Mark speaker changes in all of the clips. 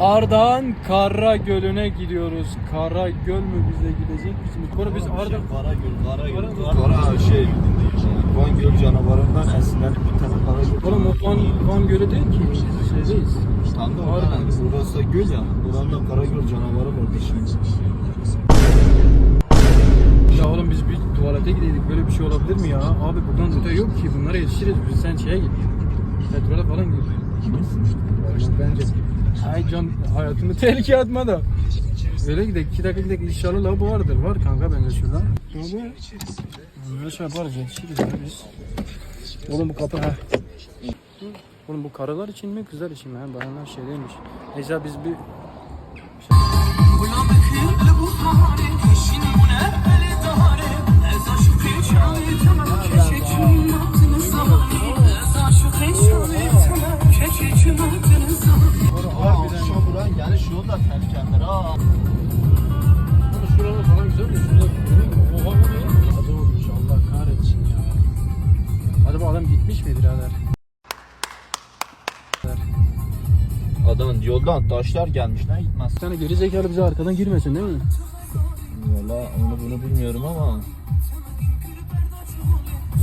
Speaker 1: Ardahan Kara Gölü'ne gidiyoruz. Kara Göl mü bize gidecek bizim? Sonra biz Ardahan
Speaker 2: Karagöl, Karagöl.
Speaker 1: Kara-
Speaker 2: Kara şey, Van Göl canavarından esinlenip bir tane Karagöl.
Speaker 1: Oğlum o Van, Van Gölü değil ki. Şeydeyiz.
Speaker 2: Tam da oradan, burası da göl ya. Buranın da Karagöl canavarı var.
Speaker 1: Ya oğlum biz bir tuvalete gideydik. Böyle bir şey olabilir mi ya? Abi buradan öte yok ki. Bunlara yetişiriz. Biz sen şeye git. Petrole falan git. Bence. Ay can hayatını tehlikeye atma da. Öyle gidelim. iki dakika gidelim. İnşallah lavabo vardır. Var kanka bence şurada. Lavabo. Böyle şey yaparız. Yetişiriz ya biz. Oğlum bu kapı ha. Oğlum bu karılar için mi kızlar için mi? Ha, bayanlar şey değilmiş. Neyse biz bir mi birader?
Speaker 2: Adamın yoldan taşlar gelmiş ne gitmez.
Speaker 1: Tane geri zekalı bize arkadan girmesin değil mi?
Speaker 2: Valla onu bunu bilmiyorum ama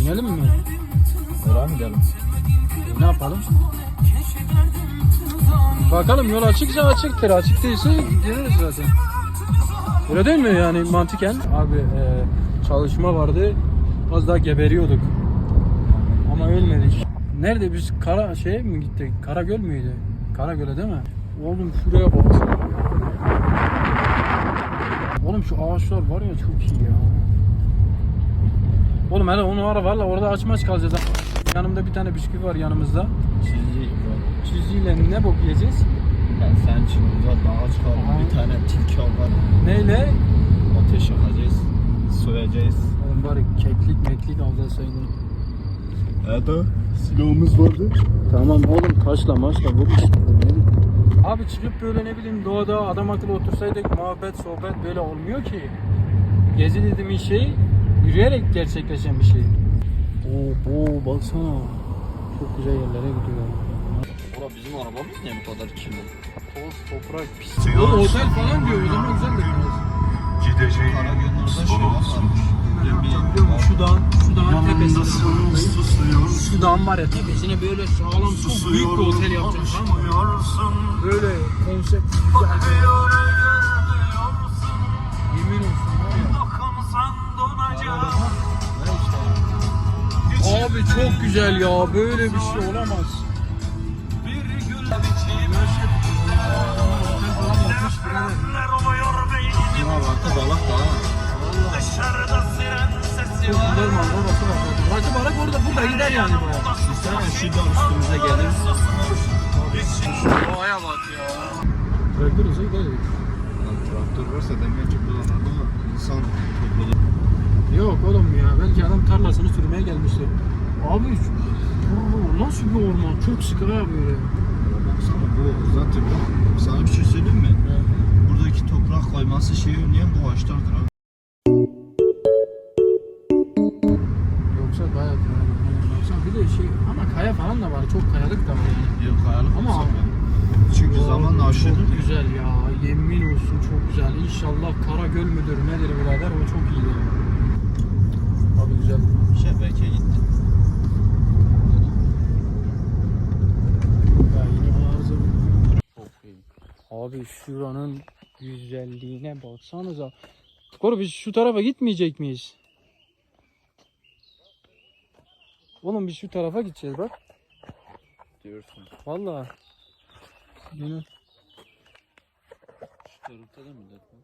Speaker 1: İnelim mi?
Speaker 2: oraya mı gidelim?
Speaker 1: E, ne yapalım? Bakalım yol açıksa açıktır. Açık değilse gireriz zaten. Öyle değil mi yani mantıken? Abi e, çalışma vardı. Az daha geberiyorduk. Ama ölmedik. Nerede biz Kara şey mi gittik? Karagöl müydü? Karagöl'e değil mi? Oğlum şuraya bak. Oğlum şu ağaçlar var ya çok iyi ya. Oğlum hele onu ara valla orada açmaç kalacağız. Yanımda bir tane bisküvi var yanımızda.
Speaker 2: Çizi
Speaker 1: Çiziyle ne bok yiyeceğiz?
Speaker 2: ben sen için uzat dağa çıkalım bir tane tilki alalım.
Speaker 1: Neyle?
Speaker 2: Ateş yakacağız. Soyacağız.
Speaker 1: Oğlum bari keklik meklik alsaydın.
Speaker 2: Evet silahımız vardı.
Speaker 1: Tamam oğlum taşla maçla vur işte. Abi çıkıp böyle ne bileyim doğada adam akıllı otursaydık muhabbet sohbet böyle olmuyor ki. Gezi dediğimiz şey yürüyerek gerçekleşen bir şey. Oo, oo baksana. Çok güzel yerlere gidiyor.
Speaker 2: Ora bizim arabamız niye bu kadar kirli?
Speaker 1: Toz, toprak, pis. Oğlum otel falan diyor o zaman güzel de
Speaker 3: Gideceğin
Speaker 2: Karagöl'ün orada şey var.
Speaker 1: Biliyorum şu dağın, şu dağın
Speaker 3: susuyorsun.
Speaker 1: Şu dağın var ya tepesine böyle sağlam çok büyük bir otel yapacağım. Böyle konsept güzel Yemin olsun. Abi çok güzel ya. Böyle bir şey olamaz.
Speaker 2: Da ha.
Speaker 3: Dışarıda sesi
Speaker 1: Çok
Speaker 3: var.
Speaker 1: Rakı barak orada burada gider yani baya.
Speaker 2: Düşünsene şuradan üstümüze gelir.
Speaker 1: Doğaya bak ya. Traktör olsa gider.
Speaker 2: Traktör varsa demek ki buralarda insan topladı.
Speaker 1: Yok oğlum ya. Belki adam tarlasını sürmeye gelmiştir. Abi bu nasıl bir orman? Çok sıkı ha böyle.
Speaker 2: Baksana bu zaten. Sana bir şey söyleyeyim mi? Buradaki toprak kayması şeyi önleyen bu ağaçlardır abi.
Speaker 1: Var. Çok kayalık da var.
Speaker 2: Yok kayalık
Speaker 1: Ama-
Speaker 2: çünkü zamanla aşırı
Speaker 1: Çok güzel ya. Yemin olsun çok güzel. İnşallah Karagöl müdür nedir birader o çok iyi. Abi güzel.
Speaker 2: şebeke gitti.
Speaker 1: Ya yine arıza Abi şuranın güzelliğine baksanıza. Koru biz şu tarafa gitmeyecek miyiz? Oğlum biz şu tarafa gideceğiz bak.
Speaker 2: Diyorsun.
Speaker 1: Vallahi. Yine.
Speaker 2: Şu tarafta da millet var.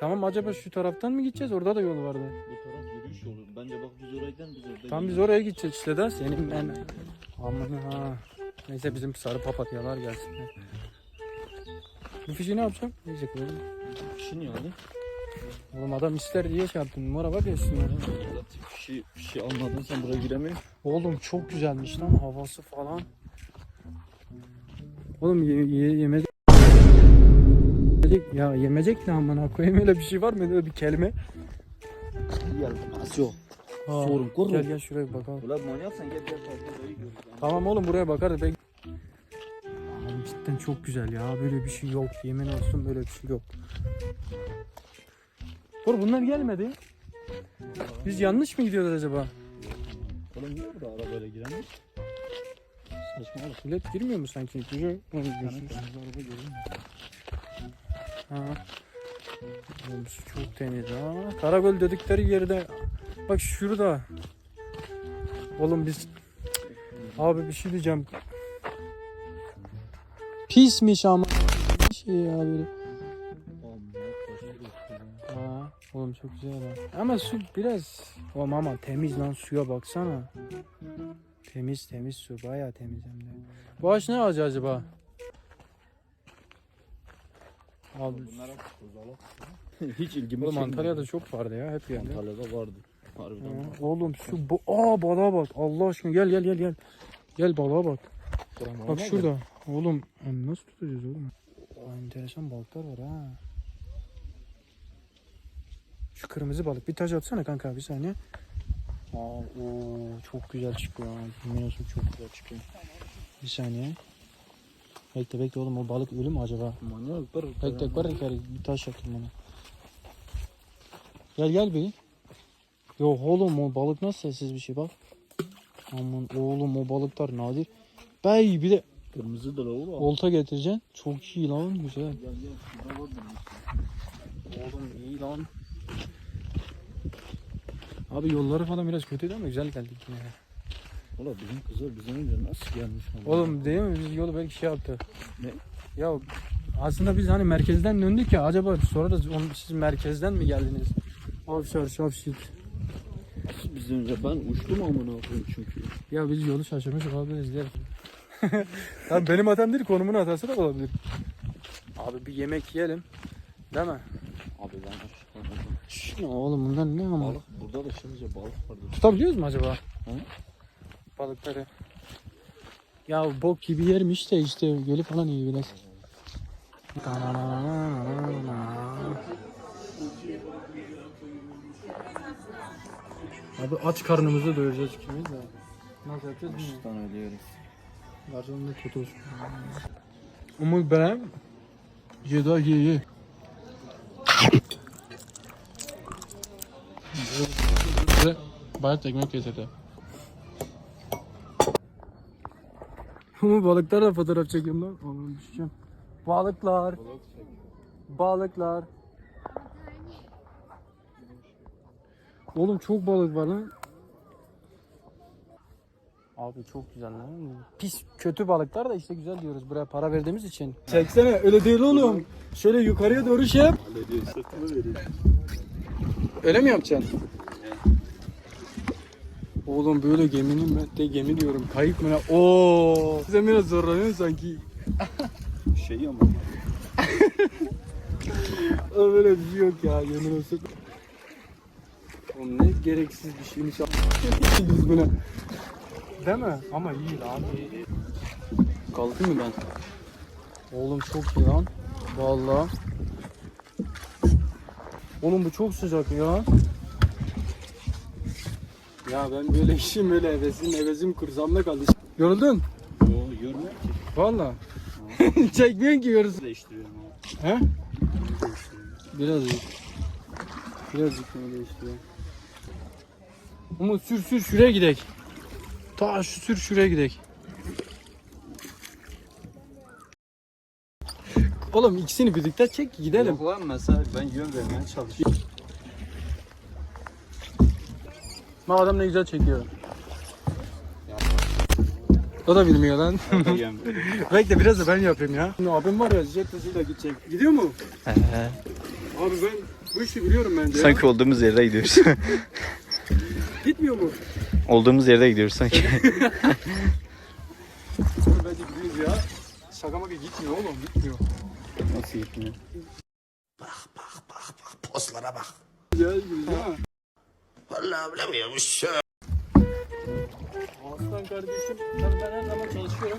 Speaker 1: Tamam acaba şu taraftan mı gideceğiz? Orada da yol vardı.
Speaker 2: Bu taraf yürüyüş yolu. Bence bak biz oraydan biz orada.
Speaker 1: Tam biz oraya gideceğiz işte de senin en aman ha. Neyse bizim sarı papatyalar gelsin. Bu fişi ne yapacağım? Neyse koyalım.
Speaker 2: Kişinin yani.
Speaker 1: Oğlum adam ister diye şey yaptım. Numara var ya üstünde.
Speaker 2: Şey, bir şey almadın sen buraya giremiyorsun.
Speaker 1: Oğlum çok güzelmiş lan havası falan. Oğlum ye, ye, yemecek ya yemecek ne amına koyayım öyle bir şey var mı öyle bir kelime?
Speaker 2: Gel. Nasıl yok? Sorun, korun.
Speaker 1: Gel gel şuraya bir bakalım.
Speaker 2: Ulan manyaksan gel gel.
Speaker 1: Tamam oğlum buraya bakarız ben. Oğlum işte Gerçekten çok güzel ya. Böyle bir şey yok. Yemin olsun böyle bir şey yok. Dur bunlar gelmedi. Biz yanlış mı gidiyoruz acaba?
Speaker 2: Oğlum niye burada arabayla giren? Saçmalık.
Speaker 1: Millet girmiyor mu sanki?
Speaker 2: Musun?
Speaker 1: Ha. Oğlum çok temiz ha. Karagöl dedikleri yerde bak şurada. Oğlum biz abi bir şey diyeceğim. Pismiş ama bir şey ya böyle.
Speaker 2: Oğlum.
Speaker 1: Ha, oğlum çok güzel ha. Ama su biraz oğlum ama temiz lan suya baksana. Temiz temiz su bayağı temiz hem de. Bu ağaç ne ağacı acaba? Abi
Speaker 2: Bunlar hep kozalak. Hiç ilgimi
Speaker 1: Oğlum. Antalya'da çok vardı ya hep yerde.
Speaker 2: Antalya'da vardı. Harbiden vardı.
Speaker 1: Oğlum su bu aa balığa bak Allah aşkına gel gel gel gel. Gel balığa bak. Bak şurada. Oğlum nasıl tutacağız oğlum? Aa, enteresan balıklar var ha. Şu kırmızı balık bir taç atsana kanka bir saniye. Aa, oo, çok güzel çıkıyor. olsun çok güzel çıkıyor. Bir saniye. Bekle bekle oğlum o balık ölü mü acaba?
Speaker 2: Manyaklar.
Speaker 1: Bekle bekle bir taş atayım bana. Gel gel bir. Yok oğlum o balık nasıl sessiz bir şey bak. Aman oğlum o balıklar nadir. Bey bir de
Speaker 2: Kırmızı da oğlum.
Speaker 1: olta getireceksin. Çok iyi lan güzel.
Speaker 2: Gel gel.
Speaker 1: Oğlum iyi lan. Abi yolları falan biraz kötüydü ama güzel geldik yine.
Speaker 2: Oğlum bizim kızlar bizden önce nasıl gelmiş? ama?
Speaker 1: Oğlum değil mi biz yolu belki şey yaptı.
Speaker 2: Ne?
Speaker 1: Ya aslında biz hani merkezden döndük ya acaba da on- siz merkezden mi geldiniz? Avşar şapşik.
Speaker 2: Nasıl bizden önce? Ben uçtum amına koyayım çünkü.
Speaker 1: Ya biz yolu şaşırmış olabiliriz der. Tabii benim hatam değil konumun hatası da olabilir. Abi bir yemek yiyelim. Değil mi?
Speaker 2: Abi ben
Speaker 1: Şş, oğlum bundan ne ama?
Speaker 2: Balık. Burada da şimdice balık vardı.
Speaker 1: Tutabiliyoruz mu acaba?
Speaker 2: Hı?
Speaker 1: Balıkları. Ya bok gibi yermiş de işte gölü falan iyi biraz. Abi aç karnımızı doyuracağız ikimiz de. Nasıl yapacağız bilmiyorum.
Speaker 2: Açlıktan ölüyoruz.
Speaker 1: Garsonun da kötü olsun. Umut ben. Ceda ye ye. Bayat ekmek getirdi. Umut balıklarla fotoğraf çekiyorum lan. Aman düşeceğim. Balıklar. Balıklar. Oğlum çok balık var lan. Abi çok güzel lan. Pis kötü balıklar da işte güzel diyoruz buraya para verdiğimiz için. Çeksene öyle değil oğlum. Şöyle yukarıya doğru şey yap.
Speaker 2: Hallediyor. Sırtımı veriyor.
Speaker 1: Öyle mi yapacaksın? Oğlum böyle geminin ben de gemi diyorum. Kayık mı? Oo. Sen biraz zorlanıyorsun sanki.
Speaker 2: Şey ama.
Speaker 1: Böyle bir şey yok ya yemin olsun. Oğlum ne gereksiz bir şeymiş. Biz buna. Değil mi? Ama iyi lan. Kalkayım mı ben? Oğlum çok iyi lan. Vallahi. Oğlum bu çok sıcak ya. Ya ben böyle işim öyle hevesim hevesim kursağımda kaldı. Yoruldun?
Speaker 2: O görmüyor ki.
Speaker 1: Valla. Çekmiyorsun ki yorulsun.
Speaker 2: Değiştiriyorum abi.
Speaker 1: He? Birazcık. Birazcık bunu değiştiriyor. Umut sür sür şuraya gidek. Ta şu sür şuraya gidek. Oğlum ikisini birlikte çek gidelim.
Speaker 2: Yok lan mesela ben yön vermeye çalışıyorum.
Speaker 1: Bak adam ne güzel çekiyor. O da bilmiyor lan. Bekle biraz da ben yapayım ya. Şimdi abim var ya jet hızıyla gidecek. Gidiyor mu? Abi ben bu işi biliyorum bence. ya.
Speaker 4: Sanki olduğumuz yerde gidiyoruz.
Speaker 1: Gitmiyor mu?
Speaker 4: olduğumuz yerde gidiyoruz sanki.
Speaker 1: Bence gidiyoruz ya. Şaka maka gitmiyor oğlum gitmiyor.
Speaker 2: Nasıl gitmiyor?
Speaker 3: Postlara bak.
Speaker 1: Güzel gidiyoruz ha.
Speaker 3: Vallahi bilemiyormuş.
Speaker 1: Aslan kardeşim ben, ben her zaman çalışıyorum.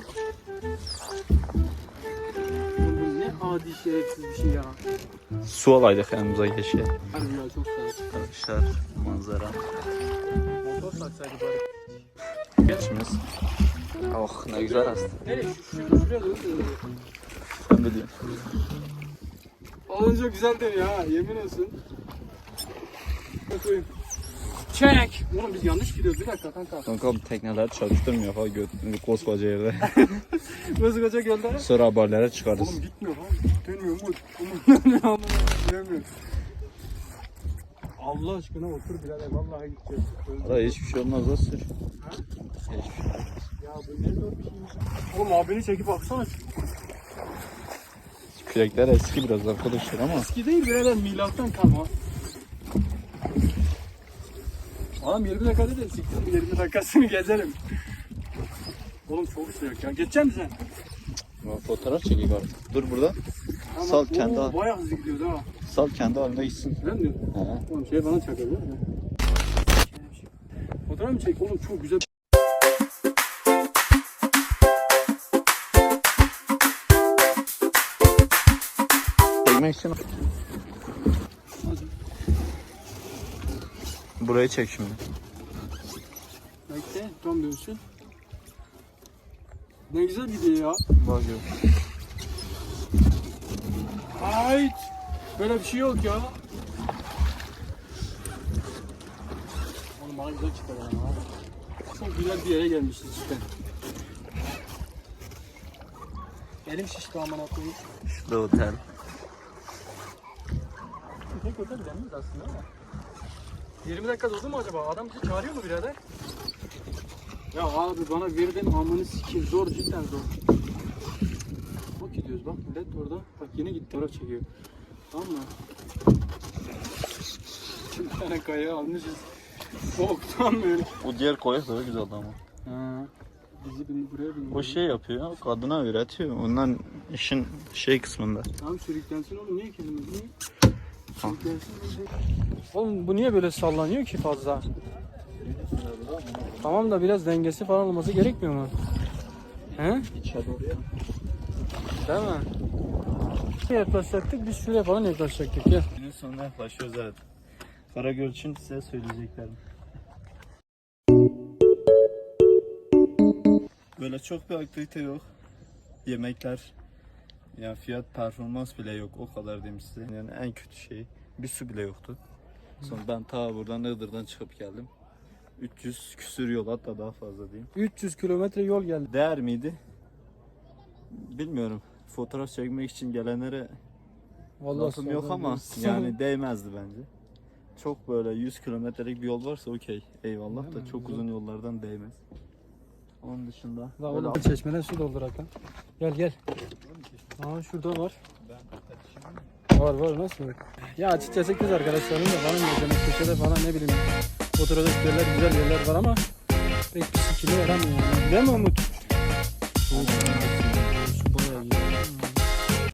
Speaker 1: Bu ne adi şerefsiz bir şey ya.
Speaker 4: Su alaydık yanımıza keşke.
Speaker 1: Harbi ya çok sağ
Speaker 4: Arkadaşlar manzara.
Speaker 1: Motor satsaydı bari.
Speaker 4: Geçimiz.
Speaker 2: Oh ne güzel aslında.
Speaker 1: Nereye? Şu, şu, şuraya doğru dönüyor.
Speaker 2: Sen biliyorsun.
Speaker 1: Alınca güzel dönüyor ha yemin olsun. Bakayım. Çek. Oğlum biz yanlış gidiyoruz bir dakika kanka.
Speaker 2: Kanka tekneler çalıştırmıyor ha göt koskoca yerde.
Speaker 1: Kaçak gölde?
Speaker 2: Sonra haberlere çıkarız.
Speaker 1: Oğlum gitmiyor lan. Dönmüyor mu? Oğlum dönmüyor. Allah aşkına otur birader vallahi gideceğiz.
Speaker 2: Ara hiçbir şey olmaz da sür. Hiçbir şey olmaz.
Speaker 1: Ya bu ne zor bir şeymiş. Oğlum abini çekip baksana.
Speaker 2: Kürekler eski biraz arkadaşlar ama.
Speaker 1: Eski değil birader milattan kalma. Oğlum 20 dakika dedi siktir 20 dakikasını gezelim. Oğlum çok sıcak ya. Geçecek misin?
Speaker 2: Ya Fotoğraf çekeyim artık. Dur burada.
Speaker 1: Tamam.
Speaker 2: Sal kendi
Speaker 1: Oo,
Speaker 2: al.
Speaker 1: Bayağı hızlı gidiyoruz ha.
Speaker 2: Sal kendi haline gitsin.
Speaker 1: Öyle mi?
Speaker 2: He.
Speaker 1: Oğlum şey bana değil mi? Fotoğraf mı çek? Oğlum çok güzel.
Speaker 2: Çekmek için. Burayı çek şimdi.
Speaker 1: Bekle tam dönsün. Ne güzel gidiyor ya.
Speaker 2: Bak.
Speaker 1: Hayt. Böyle bir şey yok ya. Oğlum bana güzel çıkar ya. Çok güzel bir yere gelmişiz işte. Elim şişti aman koyayım.
Speaker 2: Şurada otel.
Speaker 1: Otel gidemeyiz aslında ama. 20 dakika durdu mu acaba? Adam bizi çağırıyor mu birader? Ya abi bana verdin amını sikeyim zor cidden zor. Bak gidiyoruz bak millet orada. Bak yine gitti taraf çekiyor. Tamam mı? Bir tane kaya almışız. Soğuktan böyle.
Speaker 2: O diğer koya da güzeldi ama.
Speaker 1: Ha. Bizi bin, buraya bin.
Speaker 2: O şey yapıyor, kadına öğretiyor. Ondan işin şey kısmında.
Speaker 1: Tamam sürüklensin oğlum niye kendimiz niye? Oğlum bu niye böyle sallanıyor ki fazla? Tamam da biraz dengesi falan olması gerekmiyor mu? He? Değil mi? Yaklaşacaktık biz şuraya falan yaklaşacaktık gel.
Speaker 2: Günün sonuna yaklaşıyoruz evet. Karagöl için size söyleyeceklerim. Böyle çok bir aktivite yok. Yemekler, yani fiyat performans bile yok o kadar diyeyim size. Yani en kötü şey bir su bile yoktu. Sonra ben ta buradan Iğdır'dan çıkıp geldim. 300 küsür yol hatta daha fazla diyeyim.
Speaker 1: 300 kilometre yol geldi.
Speaker 2: Değer miydi? Bilmiyorum. Fotoğraf çekmek için gelenlere
Speaker 1: Vallahi
Speaker 2: lafım yok ama yani değmezdi bence. Çok böyle 100 kilometrelik bir yol varsa okey. Eyvallah da çok uzun yollardan değmez. Onun dışında
Speaker 1: La
Speaker 2: böyle
Speaker 1: oğlum çeşmeden su doldurak lan. Gel gel. Aa şurada var. Var var nasıl? Ya açıkçası kız arkadaşlarım da bana gözlemek köşede falan ne bileyim. Oturacak yerler güzel yerler var ama pek bir sikini yaramıyor. Değil mi Umut?